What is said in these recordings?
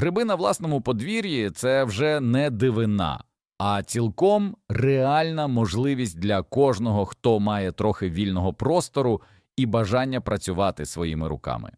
Гриби на власному подвір'ї це вже не дивина, а цілком реальна можливість для кожного, хто має трохи вільного простору і бажання працювати своїми руками.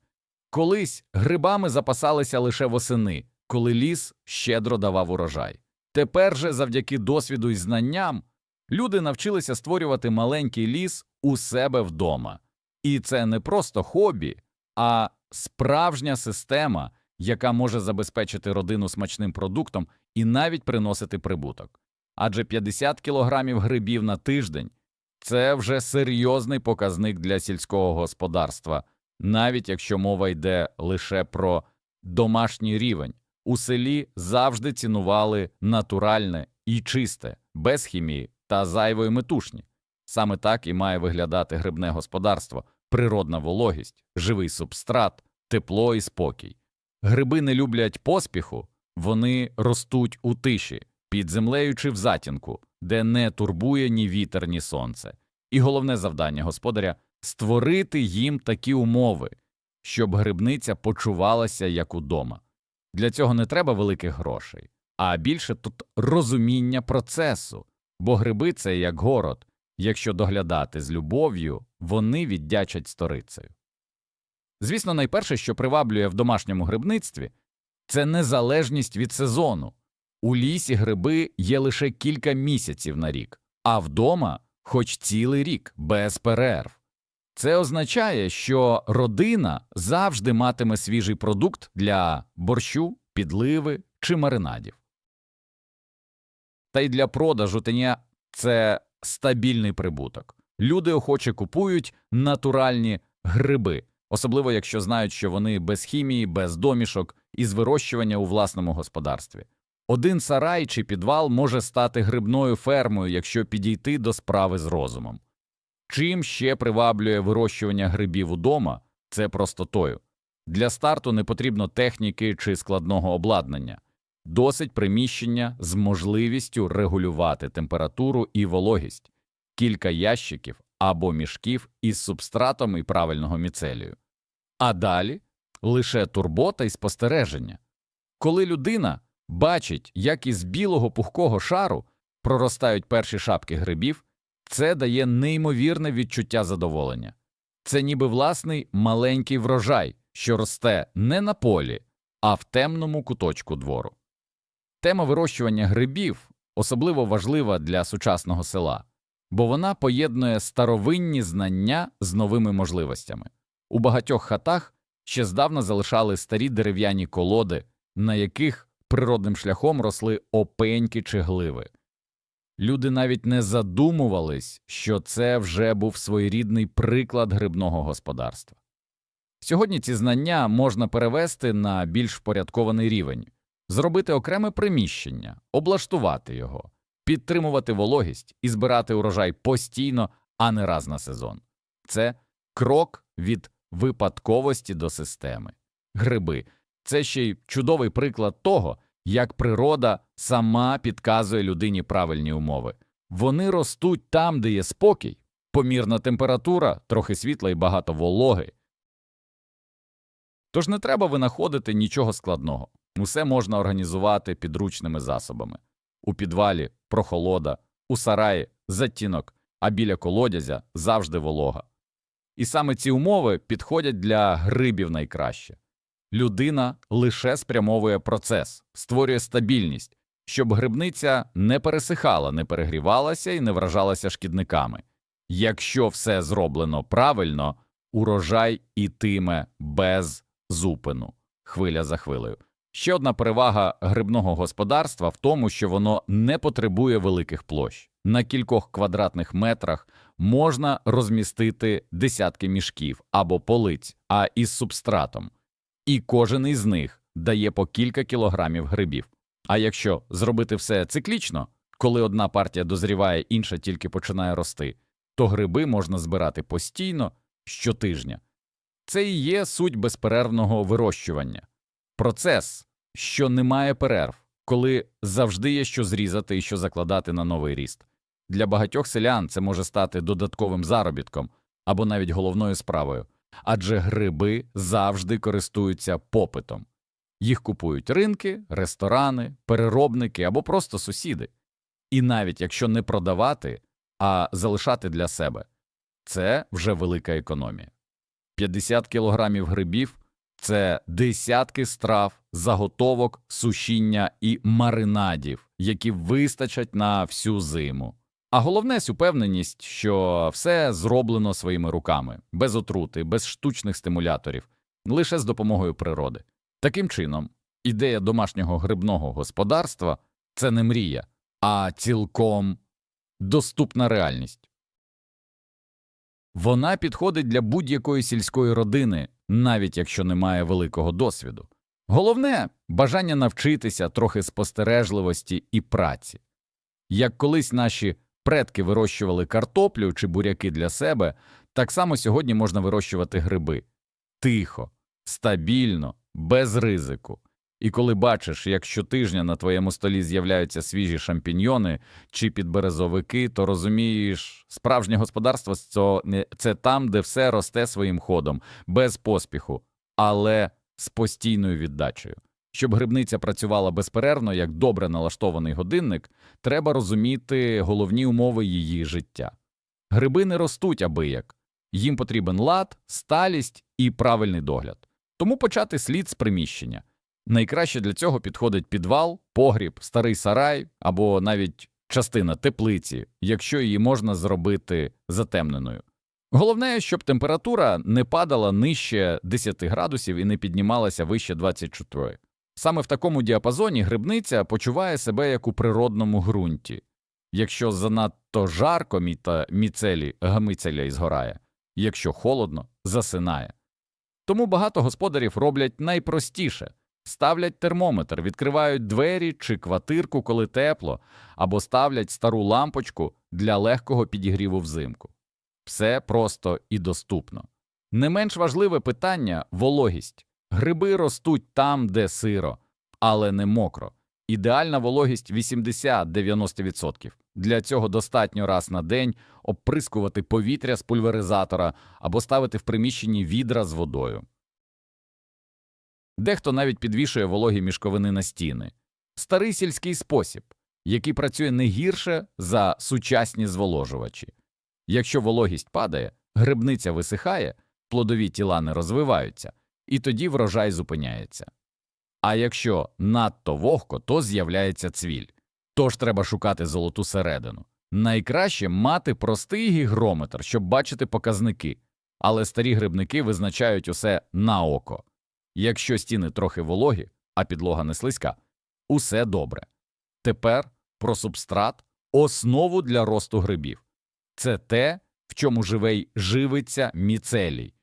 Колись грибами запасалися лише восени, коли ліс щедро давав урожай. Тепер же, завдяки досвіду і знанням, люди навчилися створювати маленький ліс у себе вдома. І це не просто хобі, а справжня система, яка може забезпечити родину смачним продуктом і навіть приносити прибуток. Адже 50 кілограмів грибів на тиждень це вже серйозний показник для сільського господарства, навіть якщо мова йде лише про домашній рівень. У селі завжди цінували натуральне і чисте, без хімії та зайвої метушні. Саме так і має виглядати грибне господарство, природна вологість, живий субстрат, тепло і спокій. Гриби не люблять поспіху, вони ростуть у тиші, під землею чи в затінку, де не турбує ні вітер, ні сонце. І головне завдання господаря створити їм такі умови, щоб грибниця почувалася як удома. Для цього не треба великих грошей, а більше тут розуміння процесу, бо гриби це як город. Якщо доглядати з любов'ю, вони віддячать сторицею. Звісно, найперше, що приваблює в домашньому грибництві, це незалежність від сезону. У лісі гриби є лише кілька місяців на рік, а вдома хоч цілий рік без перерв. Це означає, що родина завжди матиме свіжий продукт для борщу, підливи чи маринадів. Та й для продажу теня це стабільний прибуток. Люди охоче купують натуральні гриби, особливо якщо знають, що вони без хімії, без домішок і з вирощування у власному господарстві. Один сарай чи підвал може стати грибною фермою, якщо підійти до справи з розумом. Чим ще приваблює вирощування грибів удома, це простотою. Для старту не потрібно техніки чи складного обладнання, досить приміщення з можливістю регулювати температуру і вологість, кілька ящиків або мішків із субстратом і правильного міцелію. А далі лише турбота і спостереження. Коли людина бачить, як із білого пухкого шару проростають перші шапки грибів, це дає неймовірне відчуття задоволення. Це ніби власний маленький врожай, що росте не на полі, а в темному куточку двору. Тема вирощування грибів особливо важлива для сучасного села, бо вона поєднує старовинні знання з новими можливостями. У багатьох хатах ще здавна залишали старі дерев'яні колоди, на яких природним шляхом росли опеньки чи гливи. Люди навіть не задумувались, що це вже був своєрідний приклад грибного господарства. Сьогодні ці знання можна перевести на більш впорядкований рівень, зробити окреме приміщення, облаштувати його, підтримувати вологість і збирати урожай постійно, а не раз на сезон. Це крок від випадковості до системи. Гриби це ще й чудовий приклад того, як природа сама підказує людині правильні умови. Вони ростуть там, де є спокій, помірна температура, трохи світла і багато вологи. Тож не треба винаходити нічого складного. Усе можна організувати підручними засобами. У підвалі прохолода, у сараї затінок, а біля колодязя завжди волога. І саме ці умови підходять для грибів найкраще. Людина лише спрямовує процес, створює стабільність, щоб грибниця не пересихала, не перегрівалася і не вражалася шкідниками. Якщо все зроблено правильно, урожай ітиме без зупину, хвиля за хвилею. Ще одна перевага грибного господарства в тому, що воно не потребує великих площ. На кількох квадратних метрах можна розмістити десятки мішків або полиць, а із субстратом і кожен із них дає по кілька кілограмів грибів. А якщо зробити все циклічно, коли одна партія дозріває, інша тільки починає рости, то гриби можна збирати постійно щотижня. Це і є суть безперервного вирощування, процес, що не має перерв, коли завжди є що зрізати і що закладати на новий ріст. Для багатьох селян це може стати додатковим заробітком або навіть головною справою адже гриби завжди користуються попитом. Їх купують ринки, ресторани, переробники або просто сусіди. І навіть якщо не продавати, а залишати для себе, це вже велика економія. 50 кілограмів грибів – це десятки страв, заготовок, сушіння і маринадів, які вистачать на всю зиму. А головне – упевненість, що все зроблено своїми руками, без отрути, без штучних стимуляторів, лише з допомогою природи. Таким чином, ідея домашнього грибного господарства – це не мрія, а цілком доступна реальність. Вона підходить для будь-якої сільської родини, навіть якщо немає великого досвіду. Головне – бажання навчитися трохи спостережливості і праці. Як колись наші предки вирощували картоплю чи буряки для себе, так само сьогодні можна вирощувати гриби. Тихо, стабільно, без ризику. І коли бачиш, як щотижня на твоєму столі з'являються свіжі шампіньйони чи підберезовики, то розумієш, справжнє господарство це, там, де все росте своїм ходом, без поспіху, але з постійною віддачею. Щоб грибниця працювала безперервно, як добре налаштований годинник, треба розуміти головні умови її життя. Гриби не ростуть абияк. Їм потрібен лад, сталість і правильний догляд. Тому почати слід з приміщення. Найкраще для цього підходить підвал, погріб, старий сарай або навіть частина теплиці, якщо її можна зробити затемненою. Головне, щоб температура не падала нижче 10 градусів і не піднімалася вище 24. Саме в такому діапазоні грибниця почуває себе як у природному ґрунті. Якщо занадто жарко міта міцелі гамицеля і згорає, якщо холодно, засинає. Тому багато господарів роблять найпростіше ставлять термометр, відкривають двері чи квартирку, коли тепло, або ставлять стару лампочку для легкого підігріву взимку. Все просто і доступно. Не менш важливе питання вологість. Гриби ростуть там, де сиро, але не мокро. Ідеальна вологість 80-90%. Для цього достатньо раз на день обприскувати повітря з пульверизатора або ставити в приміщенні відра з водою. Дехто навіть підвішує вологі мішковини на стіни. Старий сільський спосіб, який працює не гірше за сучасні зволожувачі. Якщо вологість падає, грибниця висихає, плодові тіла не розвиваються, і тоді врожай зупиняється. А якщо надто вогко, то з'являється цвіль. Тож треба шукати золоту середину. Найкраще мати простий гігрометр, щоб бачити показники, але старі грибники визначають усе на око. Якщо стіни трохи вологі, а підлога не слизька, усе добре. Тепер про субстрат основу для росту грибів. Це те, в чому живе й живиться міцелій.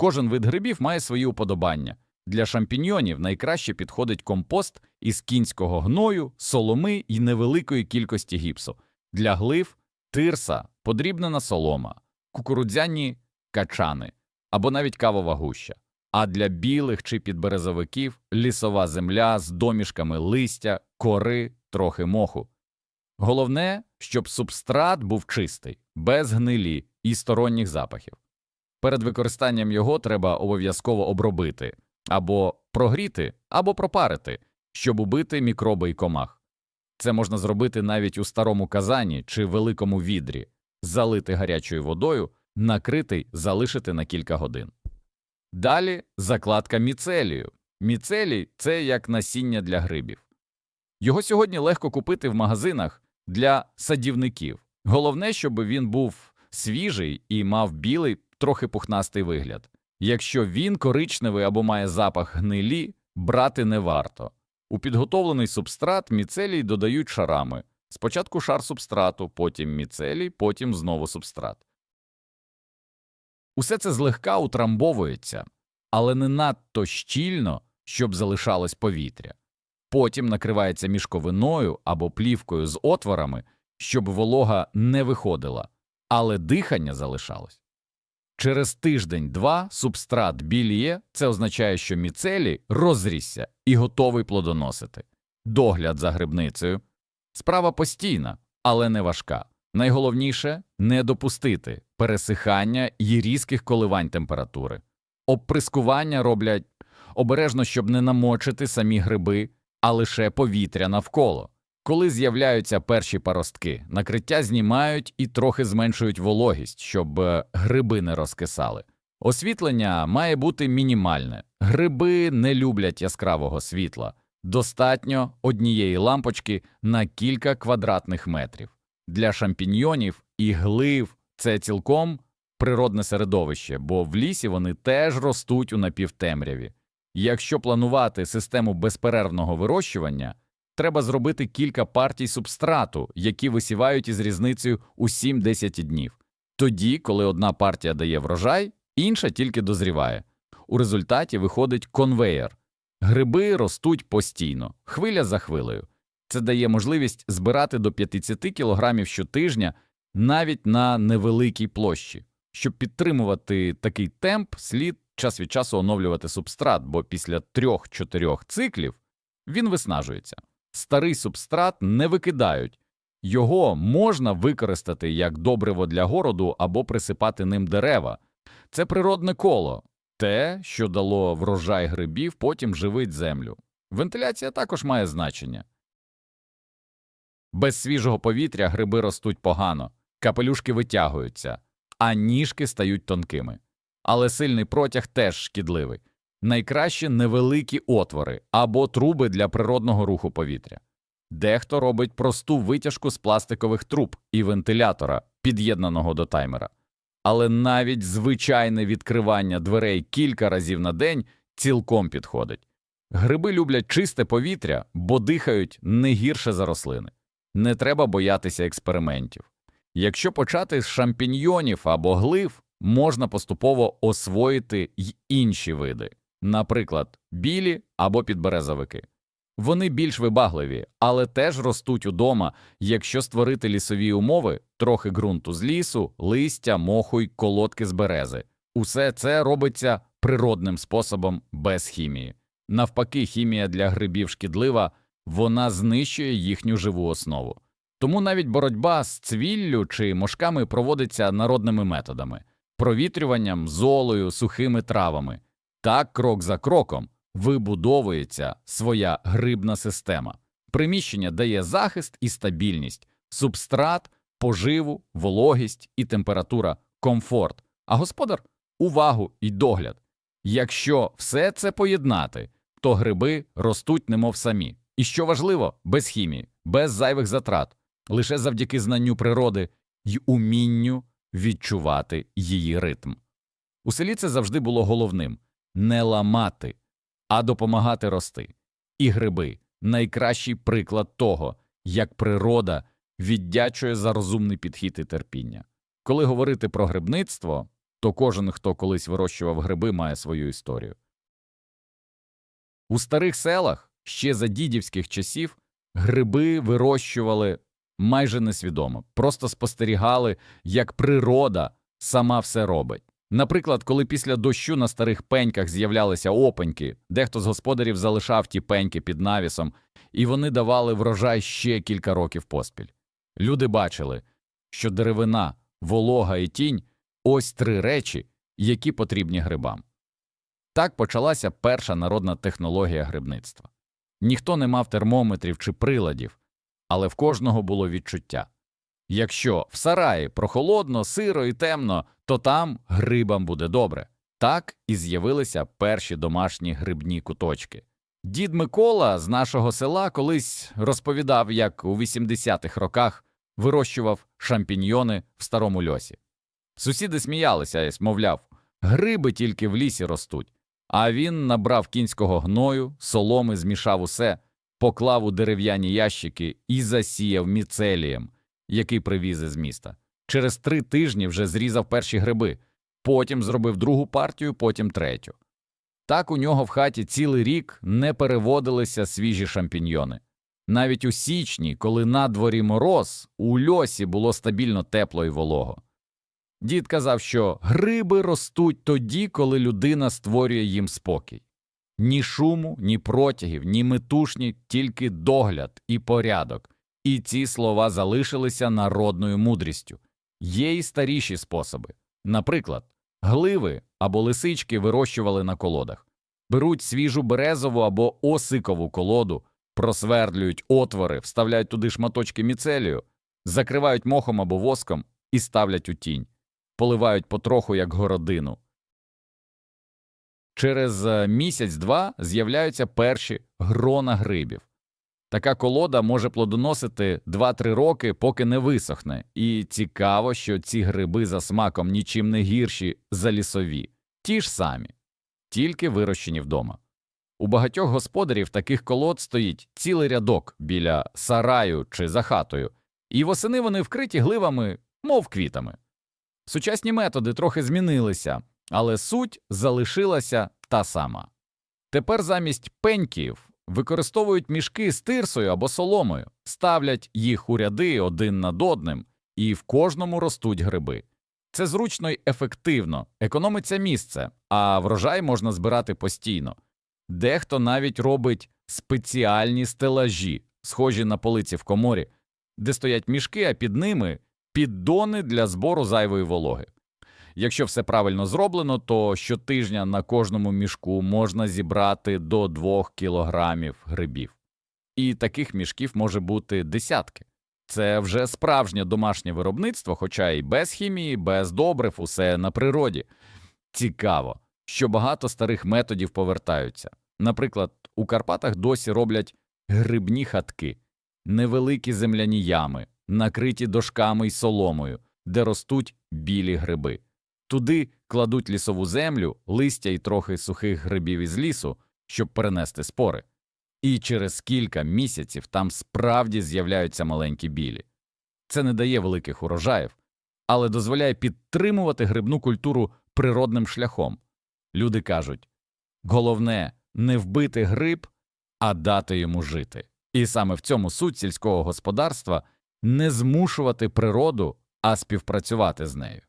Кожен вид грибів має свої уподобання. Для шампіньйонів найкраще підходить компост із кінського гною, соломи і невеликої кількості гіпсу. Для глив тирса, подрібнена солома, кукурудзяні качани або навіть кавова гуща. А для білих чи підберезовиків лісова земля з домішками листя, кори, трохи моху. Головне, щоб субстрат був чистий, без гнилі і сторонніх запахів. Перед використанням його треба обов'язково обробити або прогріти, або пропарити, щоб убити мікроби і комах. Це можна зробити навіть у старому казані чи великому відрі, залити гарячою водою, накритий, залишити на кілька годин. Далі закладка міцелію. Міцелій – це як насіння для грибів. Його сьогодні легко купити в магазинах для садівників. Головне, щоб він був свіжий і мав білий, трохи пухнастий вигляд. Якщо він коричневий або має запах гнилі, брати не варто. У підготовлений субстрат міцелій додають шарами. Спочатку шар субстрату, потім міцелій, потім знову субстрат. Усе це злегка утрамбовується, але не надто щільно, щоб залишалось повітря. Потім накривається мішковиною або плівкою з отворами, щоб волога не виходила, але дихання залишалось. Через тиждень-два субстрат біліє, це означає, що міцелій розрісся і готовий плодоносити. Догляд за грибницею – справа постійна, але не важка. Найголовніше – не допустити пересихання і різких коливань температури. Обприскування роблять обережно, щоб не намочити самі гриби, а лише повітря навколо. Коли з'являються перші паростки, накриття знімають і трохи зменшують вологість, щоб е, гриби не розкисали. Освітлення має бути мінімальне. Гриби не люблять яскравого світла. Достатньо однієї лампочки на кілька квадратних метрів. Для шампіньйонів і глив це цілком природне середовище, бо в лісі вони теж ростуть у напівтемряві. Якщо планувати систему безперервного вирощування, треба зробити кілька партій субстрату, які висівають із різницею у 7-10 днів. Тоді, коли одна партія дає врожай, інша тільки дозріває. У результаті виходить конвеєр. Гриби ростуть постійно, хвиля за хвилею. Це дає можливість збирати до 50 кг щотижня навіть на невеликій площі. Щоб підтримувати такий темп, слід час від часу оновлювати субстрат, бо після 3-4 циклів він виснажується. Старий субстрат не викидають, його можна використати як добриво для городу або присипати ним дерева. Це природне коло, те, що дало врожай грибів, потім живить землю. Вентиляція також має значення. Без свіжого повітря гриби ростуть погано, капелюшки витягуються, а ніжки стають тонкими. Але сильний протяг теж шкідливий. Найкраще невеликі отвори або труби для природного руху повітря. Дехто робить просту витяжку з пластикових труб і вентилятора, під'єднаного до таймера. Але навіть звичайне відкривання дверей кілька разів на день цілком підходить. Гриби люблять чисте повітря, бо дихають не гірше за рослини. Не треба боятися експериментів. Якщо почати з шампіньйонів або глив, можна поступово освоїти й інші види, наприклад, білі або підберезовики. Вони більш вибагливі, але теж ростуть удома, якщо створити лісові умови, трохи ґрунту з лісу, листя, моху й колодки з берези. Усе це робиться природним способом без хімії. Навпаки, хімія для грибів шкідлива, вона знищує їхню живу основу. Тому навіть боротьба з цвіллю чи мошками проводиться народними методами провітрюванням, золою, сухими травами. Так, крок за кроком вибудовується своя грибна система. Приміщення дає захист і стабільність, субстрат, поживу, вологість і температура, комфорт, а господар увагу і догляд. Якщо все це поєднати, то гриби ростуть немов самі. І що важливо, без хімії, без зайвих затрат, лише завдяки знанню природи й умінню відчувати її ритм. У селі це завжди було головним не ламати, а допомагати рости. І гриби найкращий приклад того, як природа віддячує за розумний підхід і терпіння. Коли говорити про грибництво, то кожен, хто колись вирощував гриби, має свою історію. У старих селах ще за дідівських часів гриби вирощували майже несвідомо, просто спостерігали, як природа сама все робить. Наприклад, коли після дощу на старих пеньках з'являлися опеньки, дехто з господарів залишав ті пеньки під навісом, і вони давали врожай ще кілька років поспіль. Люди бачили, що деревина, волога і тінь ось три речі, які потрібні грибам. Так почалася перша народна технологія грибництва. Ніхто не мав термометрів чи приладів, але в кожного було відчуття. Якщо в сараї прохолодно, сиро і темно, то там грибам буде добре. Так і з'явилися перші домашні грибні куточки. Дід Микола з нашого села колись розповідав, як у 80-х роках вирощував шампіньйони в старому льосі. Сусіди сміялися, мовляв, гриби тільки в лісі ростуть. А він набрав кінського гною, соломи змішав усе, поклав у дерев'яні ящики і засіяв міцелієм, який привіз із міста. Через три тижні вже зрізав перші гриби, потім зробив другу партію, потім третю. Так у нього в хаті цілий рік не переводилися свіжі шампіньйони. Навіть у січні, коли на дворі мороз, у льосі було стабільно тепло і волого. Дід казав, що гриби ростуть тоді, коли людина створює їм спокій. Ні шуму, ні протягів, ні метушні, тільки догляд і порядок. І ці слова залишилися народною мудрістю. Є й старіші способи. Наприклад, гливи або лисички вирощували на колодах. Беруть свіжу березову або осикову колоду, просвердлюють отвори, вставляють туди шматочки міцелію, закривають мохом або воском і ставлять у тінь, поливають потроху як городину. Через е, місяць-два з'являються перші грона грибів. Така колода може плодоносити 2-3 роки, поки не висохне, і цікаво, що ці гриби за смаком нічим не гірші за лісові, ті ж самі, тільки вирощені вдома. У багатьох господарів таких колод стоїть цілий рядок біля сараю чи за хатою, і восени вони вкриті гливами, мов квітами. Сучасні методи трохи змінилися, але суть залишилася та сама. Тепер замість пеньків використовують мішки з тирсою або соломою, ставлять їх у ряди один над одним, і в кожному ростуть гриби. Це зручно й ефективно, економиться місце, а врожай можна збирати постійно. Дехто навіть робить спеціальні стелажі, схожі на полиці в коморі, де стоять мішки, а під ними піддони для збору зайвої вологи. Якщо все правильно зроблено, то щотижня на кожному мішку можна зібрати до 2 кілограмів грибів. І таких мішків може бути десятки. Це вже справжнє домашнє виробництво, хоча і без хімії, без добрив, усе на природі. Цікаво, що багато старих методів повертаються. Наприклад, у Карпатах досі роблять грибні хатки, невеликі земляні ями, накриті дошками й соломою, де ростуть білі гриби. Туди кладуть лісову землю, листя і трохи сухих грибів із лісу, щоб перенести спори. І через кілька місяців там справді з'являються маленькі білі. Це не дає великих урожаїв, але дозволяє підтримувати грибну культуру природним шляхом. Люди кажуть головне не вбити гриб, а дати йому жити. І саме в цьому суть сільського господарства не змушувати природу, а співпрацювати з нею.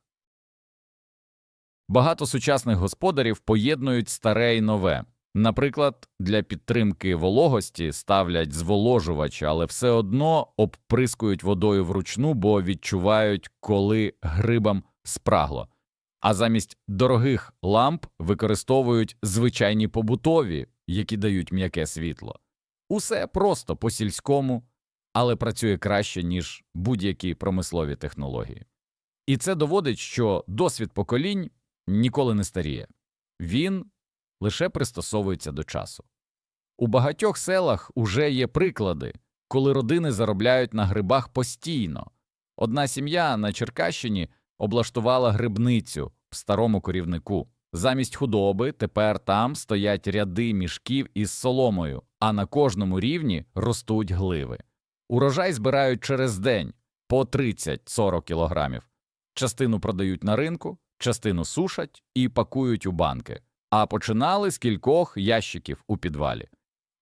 Багато сучасних господарів поєднують старе і нове. Наприклад, для підтримки вологості ставлять зволожувач, але все одно обприскують водою вручну, бо відчувають, коли грибам спрагло. А замість дорогих ламп використовують звичайні побутові, які дають м'яке світло. Усе просто по сільському, але працює краще, ніж будь-які промислові технології. І це доводить, що досвід поколінь ніколи не старіє. Він лише пристосовується до часу. У багатьох селах уже є приклади, коли родини заробляють на грибах постійно. Одна сім'я на Черкащині облаштувала грибницю в старому корівнику. Замість худоби тепер там стоять ряди мішків із соломою, а на кожному рівні ростуть гливи. Урожай збирають через день по 30-40 кілограмів. Частину продають на ринку, частину сушать і пакують у банки, а починали з кількох ящиків у підвалі.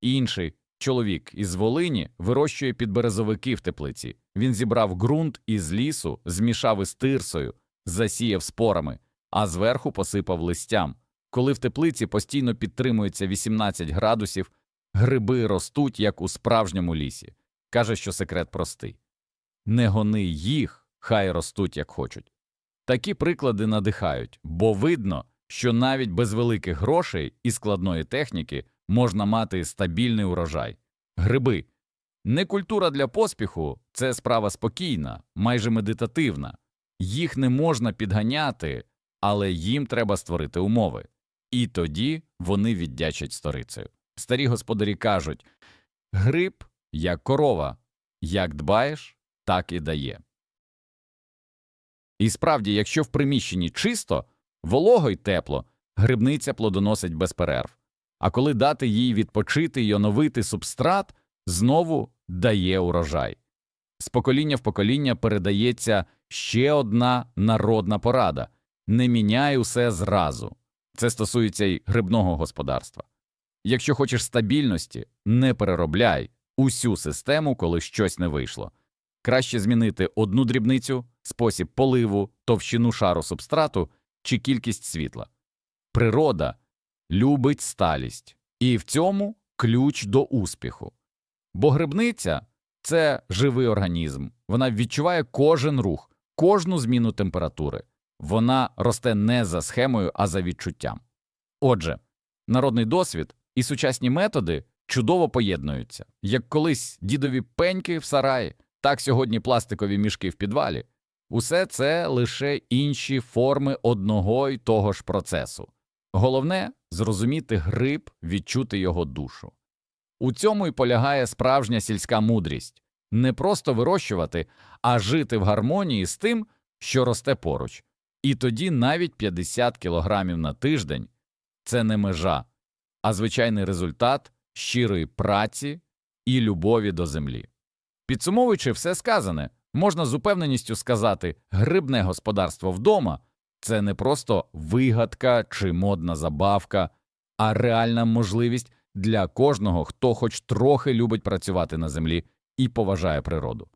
Інший чоловік із Волині вирощує підберезовики в теплиці. Він зібрав ґрунт із лісу, змішав із тирсою, засіяв спорами, а зверху посипав листям. Коли в теплиці постійно підтримується 18 градусів, гриби ростуть, як у справжньому лісі. Каже, що секрет простий не гони їх, хай ростуть, як хочуть. Такі приклади надихають, бо видно, що навіть без великих грошей і складної техніки можна мати стабільний урожай. Гриби не культура для поспіху, це справа спокійна, майже медитативна. Їх не можна підганяти, але їм треба створити умови. І тоді вони віддячать сторицею. Старі господарі кажуть гриб як корова, як дбаєш, так і дає. І справді, якщо в приміщенні чисто, волого й тепло, грибниця плодоносить без перерв. А коли дати їй відпочити й оновити субстрат, знову дає урожай. З покоління в покоління передається ще одна народна порада не міняй усе зразу. Це стосується й грибного господарства. Якщо хочеш стабільності, не переробляй усю систему, коли щось не вийшло. Краще змінити одну дрібницю, спосіб поливу, товщину шару субстрату чи кількість світла. Природа любить сталість, і в цьому ключ до успіху. Бо грибниця це живий організм, вона відчуває кожен рух, кожну зміну температури, вона росте не за схемою, а за відчуттям. Отже, Народний досвід і сучасні методи чудово поєднуються. Як колись дідові пеньки в сараї, так сьогодні пластикові мішки в підвалі. Усе це лише інші форми одного й того ж процесу. Головне зрозуміти гриб, відчути його душу. У цьому й полягає справжня сільська мудрість не просто вирощувати, а жити в гармонії з тим, що росте поруч. І тоді навіть 50 кілограмів на тиждень це не межа, а звичайний результат щирої праці і любові до землі. Підсумовуючи все сказане, можна з упевненістю сказати, грибне господарство вдома це не просто вигадка чи модна забавка, а реальна можливість для кожного, хто хоч трохи любить працювати на землі і поважає природу.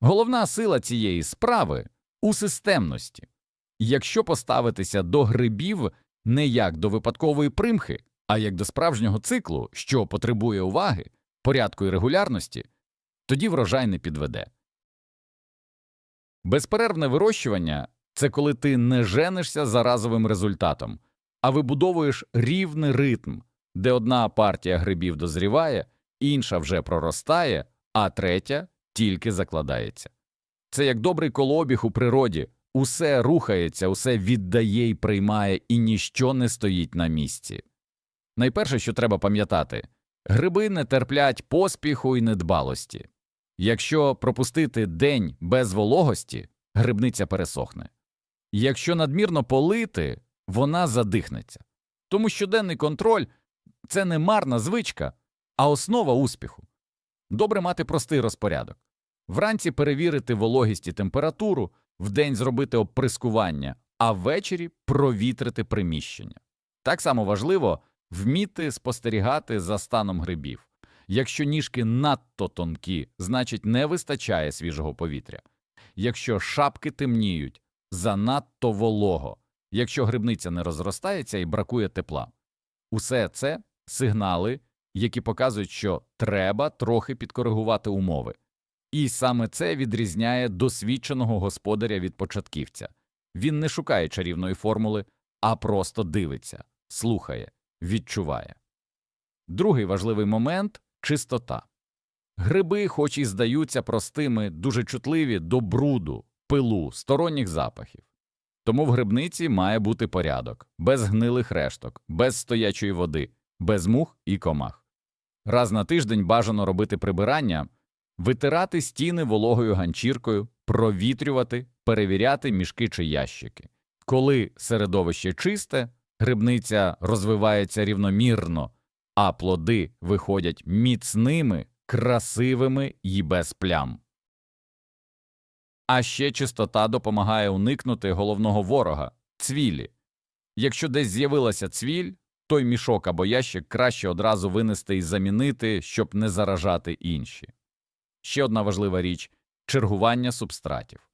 Головна сила цієї справи у системності. Якщо поставитися до грибів не як до випадкової примхи, а як до справжнього циклу, що потребує уваги, порядку і регулярності, тоді врожай не підведе. Безперервне вирощування це коли ти не женишся за разовим результатом, а вибудовуєш рівний ритм, де одна партія грибів дозріває, інша вже проростає, а третя тільки закладається. Це як добрий колообіг у природі, усе рухається, усе віддає і приймає, і ніщо не стоїть на місці. Найперше, що треба пам'ятати гриби не терплять поспіху і недбалості. Якщо пропустити день без вологості, грибниця пересохне. Якщо надмірно полити, вона задихнеться. Тому щоденний контроль це не марна звичка, а основа успіху. Добре мати простий розпорядок. Вранці перевірити вологість і температуру, вдень зробити оприскування, а ввечері провітрити приміщення. Так само важливо вміти спостерігати за станом грибів. Якщо ніжки надто тонкі, значить не вистачає свіжого повітря. Якщо шапки темніють, занадто волого, якщо грибниця не розростається і бракує тепла. Усе це сигнали, які показують, що треба трохи підкоригувати умови. І саме це відрізняє досвідченого господаря від початківця. Він не шукає чарівної формули, а просто дивиться, слухає, відчуває. Другий важливий момент чистота. Гриби, хоч і здаються простими, дуже чутливі до бруду, пилу, сторонніх запахів. Тому в грибниці має бути порядок, без гнилих решток, без стоячої води, без мух і комах. Раз на тиждень бажано робити прибирання, витирати стіни вологою ганчіркою, провітрювати, перевіряти мішки чи ящики. Коли середовище чисте, грибниця розвивається рівномірно, а плоди виходять міцними, красивими і без плям. А ще чистота допомагає уникнути головного ворога цвілі. Якщо десь з'явилася цвіль, той мішок або ящик краще одразу винести і замінити, щоб не заражати інші. Ще одна важлива річ чергування субстратів.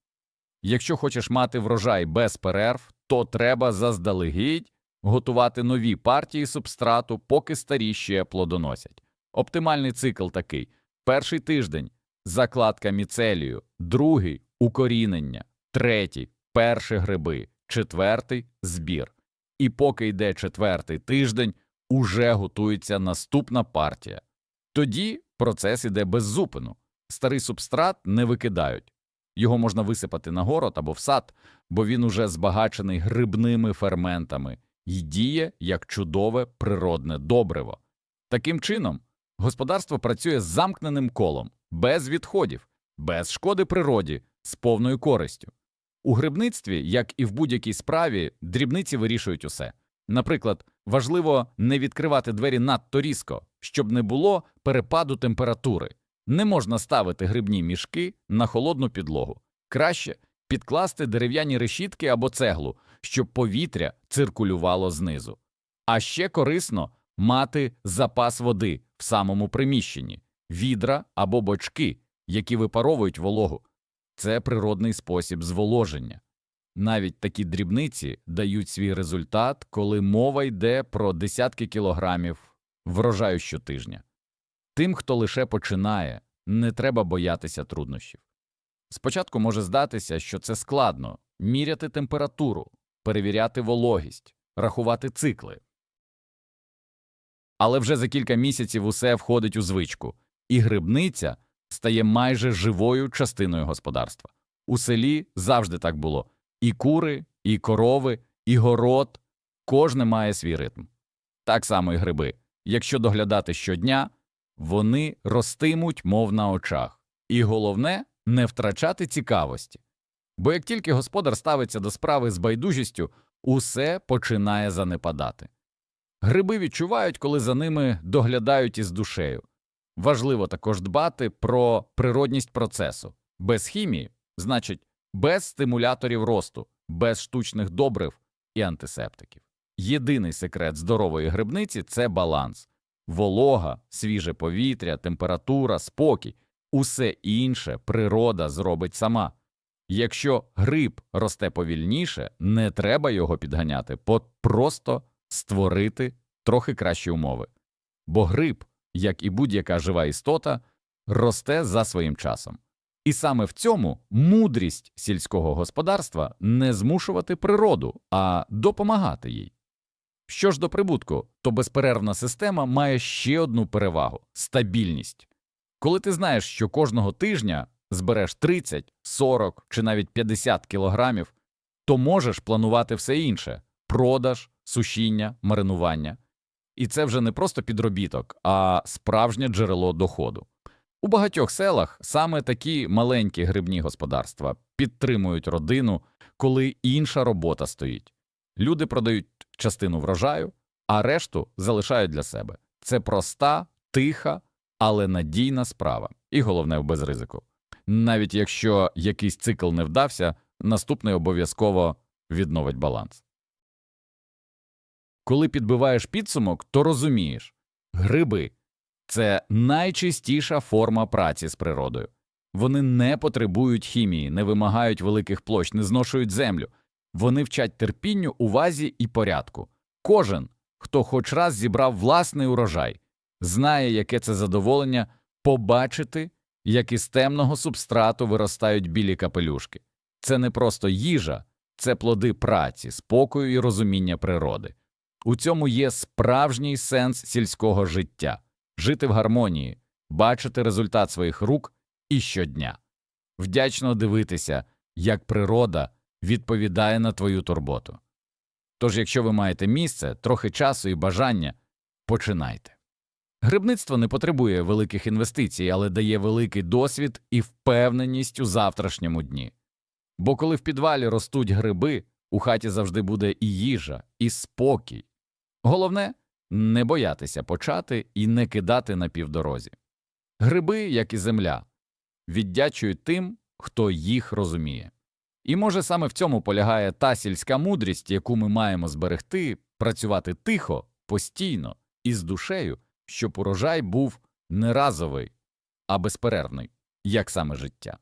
Якщо хочеш мати врожай без перерв, то треба заздалегідь готувати нові партії субстрату, поки старі ще плодоносять. Оптимальний цикл такий: перший тиждень закладка міцелію, другий укорінення, третій перші гриби, четвертий збір. І поки йде четвертий тиждень, уже готується наступна партія. Тоді процес іде без зупину. Старий субстрат не викидають. Його можна висипати на город або в сад, бо він уже збагачений грибними ферментами і діє як чудове природне добриво. Таким чином, господарство працює з замкненим колом, без відходів, без шкоди природі, з повною користю. У грибництві, як і в будь-якій справі, дрібниці вирішують усе. Наприклад, важливо не відкривати двері надто різко, щоб не було перепаду температури. Не можна ставити грибні мішки на холодну підлогу. Краще підкласти дерев'яні решітки або цеглу, щоб повітря циркулювало знизу. А ще корисно мати запас води в самому приміщенні, відра або бочки, які випаровують вологу. Це природний спосіб зволоження. Навіть такі дрібниці дають свій результат, коли мова йде про десятки кілограмів врожаю щотижня. Тим, хто лише починає, не треба боятися труднощів. Спочатку може здатися, що це складно міряти температуру, перевіряти вологість, рахувати цикли. Але вже за кілька місяців усе входить у звичку, і грибниця стає майже живою частиною господарства. У селі завжди так було і кури, і корови, і город кожне має свій ритм. Так само і гриби. Якщо доглядати щодня, вони ростимуть, мов на очах. І головне не втрачати цікавості. Бо як тільки господар ставиться до справи з байдужістю, усе починає занепадати. Гриби відчувають, коли за ними доглядають із душею. Важливо також дбати про природність процесу. Без хімії, значить, без стимуляторів росту, без штучних добрив і антисептиків. Єдиний секрет здорової грибниці це баланс. Волога, свіже повітря, температура, спокій. Усе інше природа зробить сама. Якщо гриб росте повільніше, не треба його підганяти, просто створити трохи кращі умови. Бо гриб, як і будь-яка жива істота, росте за своїм часом. І саме в цьому мудрість сільського господарства не змушувати природу, а допомагати їй. Що ж до прибутку, то безперервна система має ще одну перевагу стабільність. Коли ти знаєш, що кожного тижня збереш 30, 40 чи навіть 50 кілограмів, то можеш планувати все інше продаж, сушіння, маринування. І це вже не просто підробіток, а справжнє джерело доходу. У багатьох селах саме такі маленькі грибні господарства підтримують родину, коли інша робота стоїть. Люди продають частину врожаю, а решту залишають для себе. Це проста, тиха, але надійна справа, і головне без ризику. Навіть якщо якийсь цикл не вдався, наступний обов'язково відновить баланс. Коли підбиваєш підсумок, то розумієш гриби це найчистіша форма праці з природою. Вони не потребують хімії, не вимагають великих площ, не зношують землю. Вони вчать терпінню, увазі і порядку. Кожен, хто хоч раз зібрав власний урожай, знає, яке це задоволення побачити, як із темного субстрату виростають білі капелюшки. Це не просто їжа, це плоди праці, спокою і розуміння природи. У цьому є справжній сенс сільського життя жити в гармонії, бачити результат своїх рук і щодня. Вдячно дивитися, як природа відповідає на твою турботу. Тож, якщо ви маєте місце, трохи часу і бажання, починайте. Грибництво не потребує великих інвестицій, але дає великий досвід і впевненість у завтрашньому дні. Бо коли в підвалі ростуть гриби, у хаті завжди буде і їжа, і спокій. Головне не боятися почати і не кидати на півдорозі. Гриби, як і земля, віддячують тим, хто їх розуміє. І може саме в цьому полягає та сільська мудрість, яку ми маємо зберегти, працювати тихо, постійно і з душею, щоб урожай був не разовий, а безперервний, як саме життя.